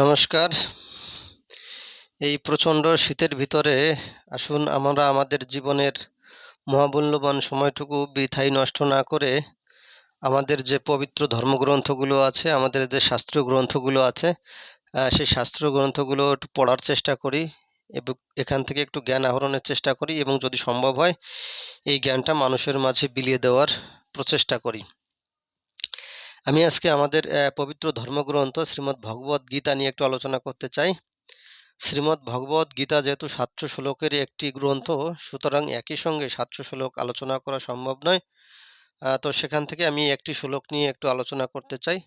নমস্কার। এই প্রচণ্ড শীতের ভিতরে আসুন আমরা আমাদের জীবনের মহামূল্যবান সময়টুকু বৃথায় নষ্ট না করে আমাদের যে পবিত্র ধর্মগ্রন্থগুলো আছে, আমাদের যে শাস্ত্রীয় গ্রন্থগুলো আছে সেই শাস্ত্রীয় গ্রন্থগুলো একটু পড়ার চেষ্টা করি এবং এখান থেকে একটু জ্ঞান আহরণের চেষ্টা করি এবং যদি সম্ভব হয়, এই জ্ঞানটা মানুষের মাঝে বিলিয়ে দেওয়ার প্রচেষ্টা করি। আমি আজকে আমাদের পবিত্র ধর্মগ্রন্থ শ্রীমদ্ ভগবত গীতা নিয়ে একটু আলোচনা করতে চাই। শ্রীমদ্ ভগবত গীতা যেহেতু সাতশো শ্লোকের একটি গ্রন্থ, সুতরাং একই সঙ্গে সাতশো শ্লোক আলোচনা করা সম্ভব নয়। তো সেখান থেকে আমি একটি শ্লোক নিয়ে একটু আলোচনা করতে চাই।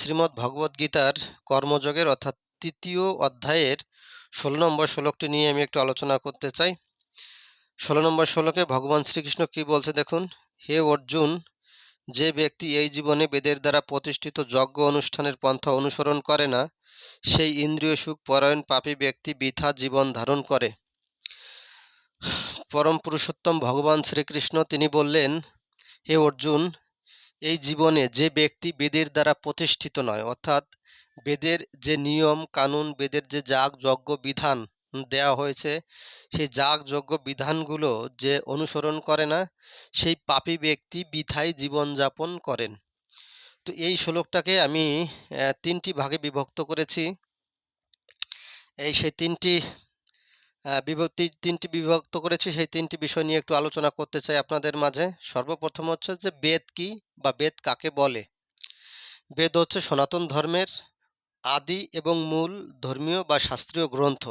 শ্রীমদ্ ভগবত গীতার কর্মযোগের অর্থাৎ তৃতীয় অধ্যায়ের ষোলো নম্বর শ্লোকটি নিয়ে আমি একটু আলোচনা করতে চাই। ষোলো নম্বর শ্লোকে ভগবান শ্রীকৃষ্ণ কি বলছে দেখুন, হে অর্জুন যে ব্যক্তি এই জীবনে বেদের দ্বারা প্রতিষ্ঠিত যজ্ঞ অনুষ্ঠানের পন্থা অনুসরণ করে না, সেই ইন্দ্রিয় সুখ পরায়ণ পাপী ব্যক্তি বৃথা জীবন ধারণ করে। পরম পুরুষোত্তম ভগবান শ্রীকৃষ্ণ তিনি বললেন, হে অর্জুন, এই জীবনে যে ব্যক্তি বেদের দ্বারা প্রতিষ্ঠিত নয়, অর্থাৎ বেদের যে নিয়ম, কানুন, বেদের যে যাগ, যজ্ঞ, বিধান দেওয়া হয়েছে। সেই যাগ যজ্ঞ বিধানগুলো যে অনুসরণ করে না, সেই পাপী ব্যক্তি বৃথায় জীবনযাপন করেন। তো এই শ্লোকটাকে আমি তিনটি ভাগে বিভক্ত করেছি। এই সেই তিনটি বিভক্তি, তিনটি বিভক্ত করেছি। সেই তিনটি বিষয় নিয়ে একটু আলোচনা করতে চাই আপনাদের মাঝে। সর্বপ্রথম হচ্ছে যে বেদ কি বা বেদ কাকে বলে? বেদ হচ্ছে সনাতন ধর্মের আদি এবং মূল ধর্মীয় বা শাস্ত্রীয় গ্রন্থ।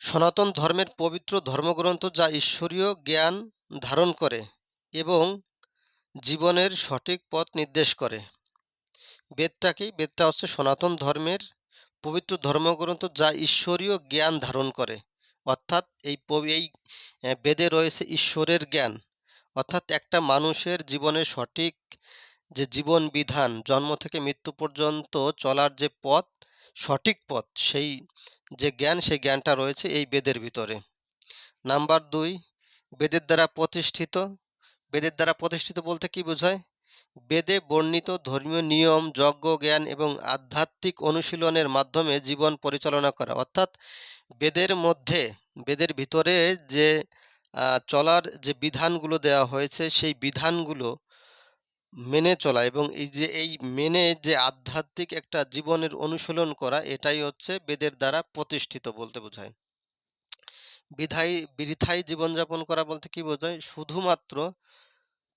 সনাতন ধর্মের পবিত্র ধর্মগ্রন্থ যা ঈশ্বরীয় জ্ঞান ধারণ করে এবং জীবনের সঠিক পথ নির্দেশ করে। বেদটা কি বেদটা হচ্ছে সনাতন ধর্মের পবিত্র ধর্মগ্রন্থ যা ঈশ্বরীয় জ্ঞান ধারণ করে। অর্থাৎ এই এই বেদে রয়েছে ঈশ্বরের জ্ঞান। অর্থাৎ একটা মানুষের জীবনের সঠিক যে জীবন বিধান, জন্ম থেকে মৃত্যু পর্যন্ত চলার যে পথ, সঠিক পথ, সেই যে জ্ঞান, সেই জ্ঞানটা রয়েছে এই বেদের ভিতরে। নাম্বার দুই, বেদের দ্বারা প্রতিষ্ঠিত। বেদের দ্বারা প্রতিষ্ঠিত বলতে কি বোঝায়? বেদে বর্ণিত ধর্মীয় নিয়ম, যজ্ঞ, জ্ঞান এবং আধ্যাত্মিক অনুশীলনের মাধ্যমে জীবন পরিচালনা করা। অর্থাৎ বেদের মধ্যে, বেদের ভিতরে যে চলার যে বিধানগুলো দেওয়া হয়েছে, সেই বিধানগুলো মেনে চলা এবং এই যে, এই মেনে যে আধ্যাত্মিক একটা জীবনের অনুশীলন করা, এটাই হচ্ছে বেদের দ্বারা প্রতিষ্ঠিত বলতে বোঝায়। বিধায় বৃথায় জীবনযাপন করা বলতে কি বোঝায়? শুধুমাত্র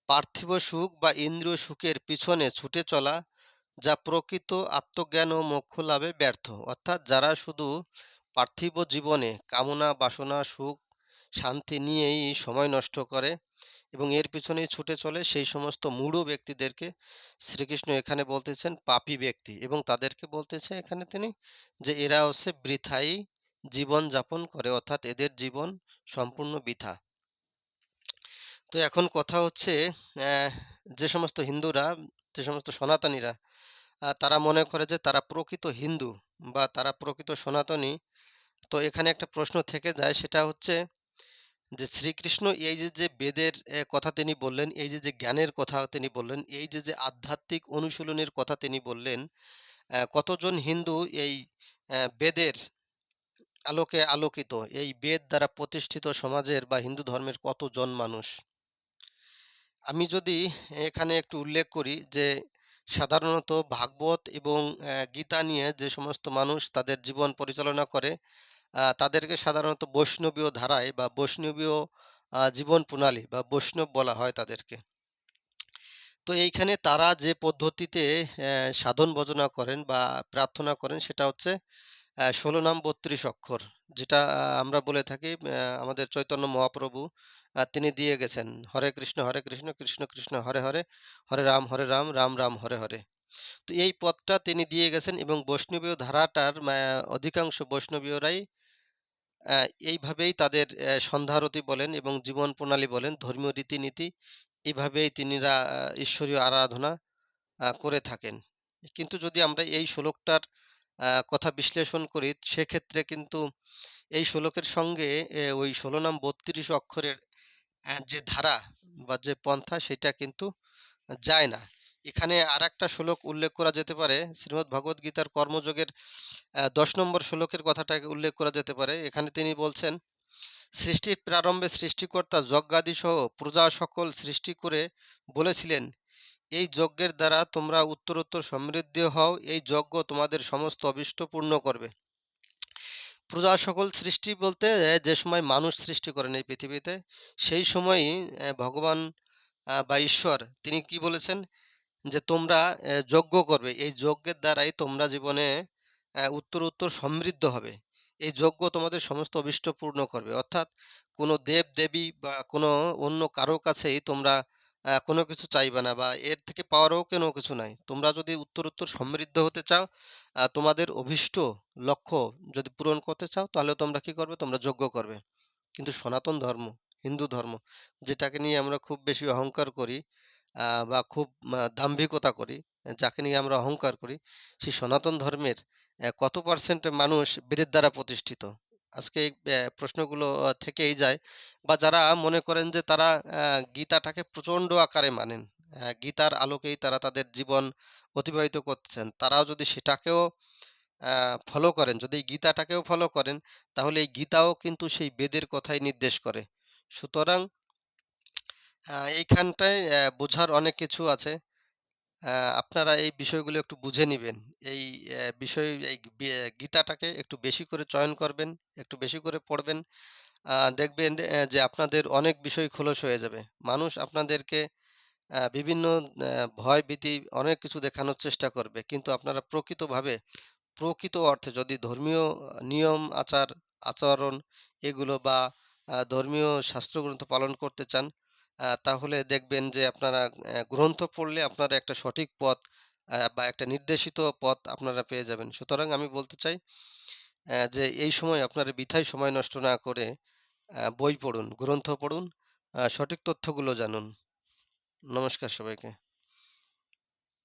পার্থিব সুখ বা ইন্দ্রিয় সুখের পিছনে ছুটে চলা, যা প্রকৃত আত্মজ্ঞান ও মোক্ষ লাভে ব্যর্থ। অর্থাৎ যারা শুধু পার্থিব জীবনে কামনা, বাসনা, সুখ শান্তি নিয়েই সময় নষ্ট করে এবং এর পিছনেই ছুটে চলে সেই সমস্ত মূঢ় ব্যক্তিদেরকে শ্রীকৃষ্ণ এখানে বলতেছেন পাপী ব্যক্তি এবং তাদেরকে বলতেছে এখানে তিনি যে এরা হচ্ছে বৃথাই জীবন যাপন করে অর্থাৎ এদের জীবন সম্পূর্ণ বৃথা। তো এখন কথা হচ্ছে যে সমস্ত হিন্দুরা, যে সমস্ত সনাতনীরা তারা মনে করে যে তারা প্রকৃত হিন্দু বা তারা প্রকৃত সনাতনী। তো এখানে একটা প্রশ্ন থেকে যায় সেটা হচ্ছে যে শ্রীকৃষ্ণ এই যে যে বেদের কথা তিনি বললেন, এই যে যে জ্ঞানের কথা তিনি বললেন, এই যে যে আধ্যাত্মিক অনুশীলনের কথা তিনি বললেন কতজন হিন্দু এই বেদের আলোকে আলোকিত, এই বেদ দ্বারা প্রতিষ্ঠিত সমাজের বা হিন্দু ধর্মের কতজন মানুষ? আমি যদি এখানে একটু উল্লেখ করি যে, সাধারণত ভাগবত এবং গীতা নিয়ে যে সমস্ত মানুষ তাদের জীবন পরিচালনা করে তাদেরকে সাধারণত বৈষ্ণবীয় ধারায় বা বৈষ্ণবীয় জীবন প্রণালী বা বৈষ্ণব বলা হয় তাদেরকে। তো এইখানে তারা যে পদ্ধতিতে সাধন ভজনা করেন বা প্রার্থনা করেন সেটা হচ্ছে ষোলো নাম বত্রিশ অক্ষর, যেটা আমরা বলে থাকি আমাদের চৈতন্য মহাপ্রভু তিনি দিয়ে গেছেন, হরে কৃষ্ণ হরে কৃষ্ণ কৃষ্ণ কৃষ্ণ, হরে হরে হরে রাম হরে রাম রাম রাম, হরে হরে। তো এই পথটা তিনি দিয়ে গেছেন এবং বৈষ্ণবীয় ধারাটার অধিকাংশ বৈষ্ণবীয়রাই এইভাবেই তাদের সন্ধ্যারতি বলেন এবং জীবন প্রণালী বলেন, ধর্মীয় রীতিনীতি এইভাবেই তিনিরা ঈশ্বরীয় আরাধনা করে থাকেন। কিন্তু যদি আমরা এই শ্লোকটার কথা বিশ্লেষণ করি, সেক্ষেত্রে কিন্তু এই শ্লোকের সঙ্গে ওই ষোলো নাম বত্রিশ অক্ষরের যে ধারা বা যে পন্থা, সেটা কিন্তু যায় না। এখানে আরেকটা শ্লোক উল্লেখ করা যেতে পারে শ্রীমদ্ ভগবদ্গীতার কর্মযোগের দশ নম্বর শ্লোকের কথাটাকে উল্লেখ করা যেতে পারে। এখানে তিনি বলছেন, "সৃষ্টির প্রারম্ভে সৃষ্টিকর্তা যজ্ঞাদিসহ প্রজা সকল সৃষ্টি করে বলেছিলেন, এই যজ্ঞের দ্বারা তোমরা উত্তরোত্তর সমৃদ্ধি হও, এই যজ্ঞ তোমাদের সমস্ত অভীষ্ট পূর্ণ করবে।" প্রজা সকল সৃষ্টি বলতে যে সময় মানুষ সৃষ্টি করেন এই পৃথিবীতে, সেই সময়ই ভগবান বা ঈশ্বর তিনি কি বলেছেন? যে তোমরা যজ্ঞ করবে। এই যজ্ঞের দ্বারাই তোমরা জীবনে উত্তর উত্তর সমৃদ্ধ হবে। এই যজ্ঞ তোমাদের সমস্ত অভীষ্ট পূর্ণ করবে। অর্থাৎ কোনো দেব-দেবী বা কোনো অন্য কারও কাছেই তোমরা কোনো কিছু চাইবে না বা এর থেকে পাওয়ারও কোনো কিছু নাই। তোমরা যদি উত্তর উত্তর সমৃদ্ধ হতে চাও, তোমাদের অভীষ্ট লক্ষ্য যদি পূরণ করতে চাও, তাহলে তোমরা কি করবে? তোমরা যজ্ঞ করবে। কিন্তু সনাতন ধর্ম, হিন্দু ধর্ম যেটাকে নিয়ে আমরা খুব বেশি অহংকার করি বা খুব দাম্ভিকতা করি, যাকে নিয়ে আমরা অহংকার করি, সেই সনাতন ধর্মের কত পার্সেন্ট মানুষ বেদের দ্বারা প্রতিষ্ঠিত? আজকে এই প্রশ্নগুলো থেকেই যায় বা যারা মনে করেন যে তারা গীতাটাকে প্রচণ্ড আকারে মানেন, গীতার আলোকেই তারা তাদের জীবন অতিবাহিত করছেন তারাও যদি সেটাকেও ফলো করেন, যদি গীতাটাকেও ফলো করেন, তাহলে এই গীতাও কিন্তু সেই বেদের কথাই নির্দেশ করে। সুতরাং আ এইখানটায় বোঝার অনেক কিছু আছে। আপনারা এই বিষয়গুলো একটু বুঝে নিবেন। এই বিষয় এই গীতাটাকে একটু বেশি করে চয়ন করবেন, একটু বেশি করে পড়বেন। দেখবেন যে আপনাদের অনেক বিষয় খোলস হয়ে যাবে। মানুষ আপনাদেরকে বিভিন্ন ভয়-ভীতি অনেক কিছু দেখানোর চেষ্টা করবে। কিন্তু আপনারা প্রকৃতভাবে, প্রকৃত অর্থে যদি ধর্মীয় নিয়ম, আচার, আচরণ এগুলো বা ধর্মীয় শাস্ত্রগ্রন্থ পালন করতে চান, তাহলে দেখবেন যে আপনারা গ্রন্থ পড়লে আপনারা একটা সঠিক পথ বা একটা নির্দেশিত পথ আপনারা পেয়ে যাবেন। সুতরাং আমি বলতে চাই যে এই সময় আপনারা বৃথায় সময় নষ্ট না করে বই পড়ুন, গ্রন্থ পড়ুন, সঠিক তথ্যগুলো জানুন। নমস্কার সবাইকে।